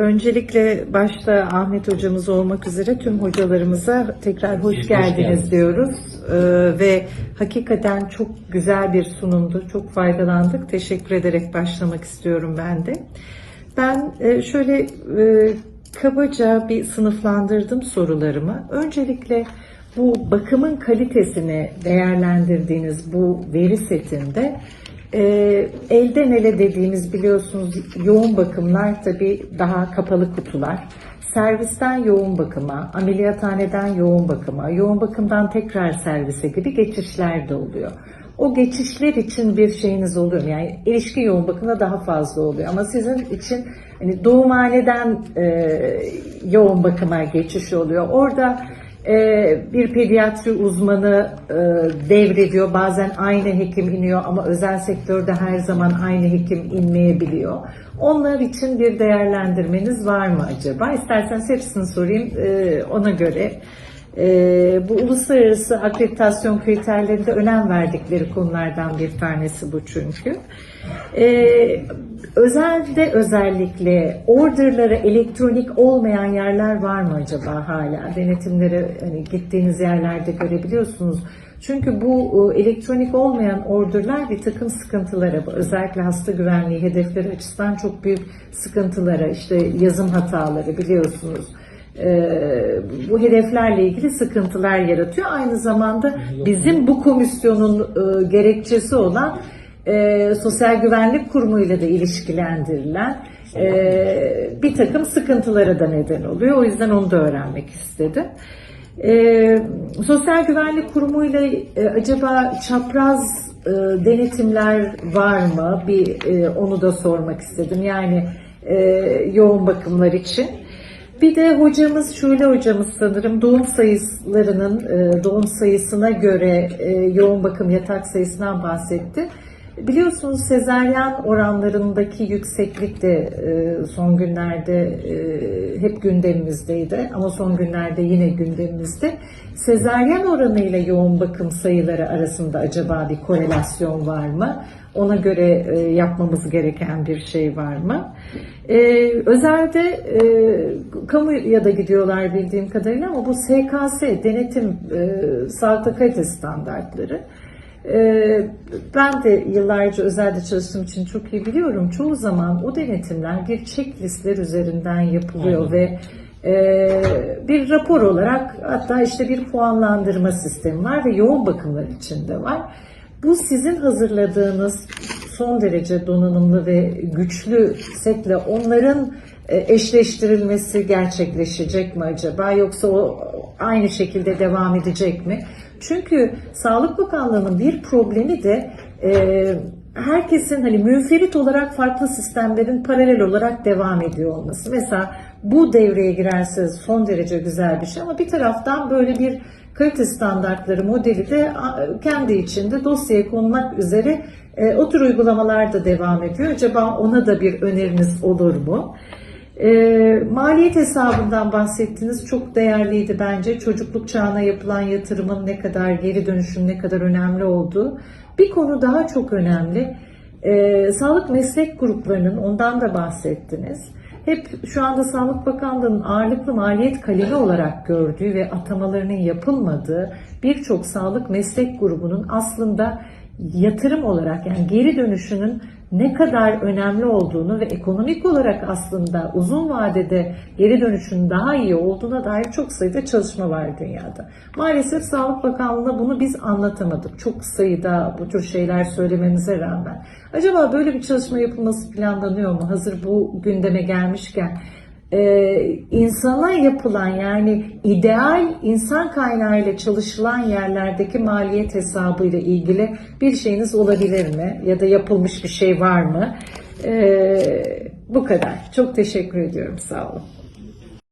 Öncelikle başta Ahmet hocamız olmak üzere tüm hocalarımıza tekrar hoş Hoş geldiniz geldiniz. diyoruz. Ee, ve hakikaten çok güzel bir sunumdu. Çok faydalandık. Teşekkür ederek başlamak istiyorum ben de. Ben e, şöyle e, kabaca bir sınıflandırdım sorularımı. Öncelikle bu bakımın kalitesini değerlendirdiğiniz bu veri setinde e, elden ele dediğimiz biliyorsunuz yoğun bakımlar tabii daha kapalı kutular. Servisten yoğun bakıma, ameliyathaneden yoğun bakıma, yoğun bakımdan tekrar servise gibi geçişler de oluyor. O geçişler için bir şeyiniz oluyor? Yani ilişki yoğun bakımda daha fazla oluyor. Ama sizin için hani doğumhaneden e, yoğun bakıma geçiş oluyor. Orada bir pediatri uzmanı e, devrediyor. Bazen aynı hekim iniyor ama özel sektörde her zaman aynı hekim inmeyebiliyor. Onlar için bir değerlendirmeniz var mı acaba? İsterseniz hepsini sorayım e, ona göre. E, bu uluslararası akreditasyon kriterlerinde önem verdikleri konulardan bir tanesi bu çünkü. E, özelde özellikle orderları elektronik olmayan yerler var mı acaba hala? Denetimleri hani gittiğiniz yerlerde görebiliyorsunuz. Çünkü bu e, elektronik olmayan orderlar bir takım sıkıntılara, özellikle hasta güvenliği hedefleri açısından çok büyük sıkıntılara, işte yazım hataları biliyorsunuz. Ee, bu hedeflerle ilgili sıkıntılar yaratıyor. Aynı zamanda bizim bu komisyonun e, gerekçesi olan e, Sosyal Güvenlik Kurumu ile de ilişkilendirilen e, bir takım sıkıntılara da neden oluyor. O yüzden onu da öğrenmek istedim. Sosyal Güvenlik Kurumu ile e, acaba çapraz denetimler var mı? Bir onu da sormak istedim. Yani yoğun bakımlar için. Bir de hocamız Şule hocamız sanırım doğum sayılarının e, doğum sayısına göre e, yoğun bakım yatak sayısından bahsetti. Biliyorsunuz sezaryen oranlarındaki yükseklik de e, son günlerde e, hep gündemimizdeydi ama son günlerde yine gündemimizde. Sezaryen oranı ile yoğun bakım sayıları arasında acaba bir korelasyon var mı? Ona göre e, yapmamız gereken bir şey var mı? Özelde e, kamuya da gidiyorlar bildiğim kadarıyla ama bu SKS denetim e, sağlıkta kalite standartları ben de yıllarca özelde çalıştığım için çok iyi biliyorum. Çoğu zaman o denetimler bir checklistler üzerinden yapılıyor ve e, bir rapor olarak hatta işte bir puanlandırma sistemi var ve yoğun bakımlar içinde var. Bu sizin hazırladığınız son derece donanımlı ve güçlü setle onların e, eşleştirilmesi gerçekleşecek mi acaba yoksa o aynı şekilde devam edecek mi? Çünkü Sağlık Bakanlığı'nın bir problemi de e, herkesin hani münferit olarak farklı sistemlerin paralel olarak devam ediyor olması. Mesela bu devreye girerse son derece güzel bir şey ama bir taraftan böyle bir kalite standartları modeli de kendi içinde dosyaya konmak üzere e, o tür uygulamalar da devam ediyor. Acaba ona da bir öneriniz olur mu? E, maliyet hesabından bahsettiniz. Çok değerliydi bence. Çocukluk çağına yapılan yatırımın ne kadar geri dönüşün ne kadar önemli olduğu. Bir konu daha çok önemli. E, sağlık meslek gruplarının ondan da bahsettiniz. Hep şu anda Sağlık Bakanlığı'nın ağırlıklı maliyet kalemi olarak gördüğü ve atamalarının yapılmadığı birçok sağlık meslek grubunun aslında yatırım olarak yani geri dönüşünün ne kadar önemli olduğunu ve ekonomik olarak aslında uzun vadede geri dönüşün daha iyi olduğuna dair çok sayıda çalışma var dünyada. Maalesef Sağlık Bakanlığı'na bunu biz anlatamadık. Çok sayıda bu tür şeyler söylememize rağmen. Acaba böyle bir çalışma yapılması planlanıyor mu? Hazır bu gündeme gelmişken e, insana yapılan yani ideal insan kaynağıyla çalışılan yerlerdeki maliyet hesabı ile ilgili bir şeyiniz olabilir mi? Ya da yapılmış bir şey var mı? E, bu kadar. Çok teşekkür ediyorum. Sağ olun.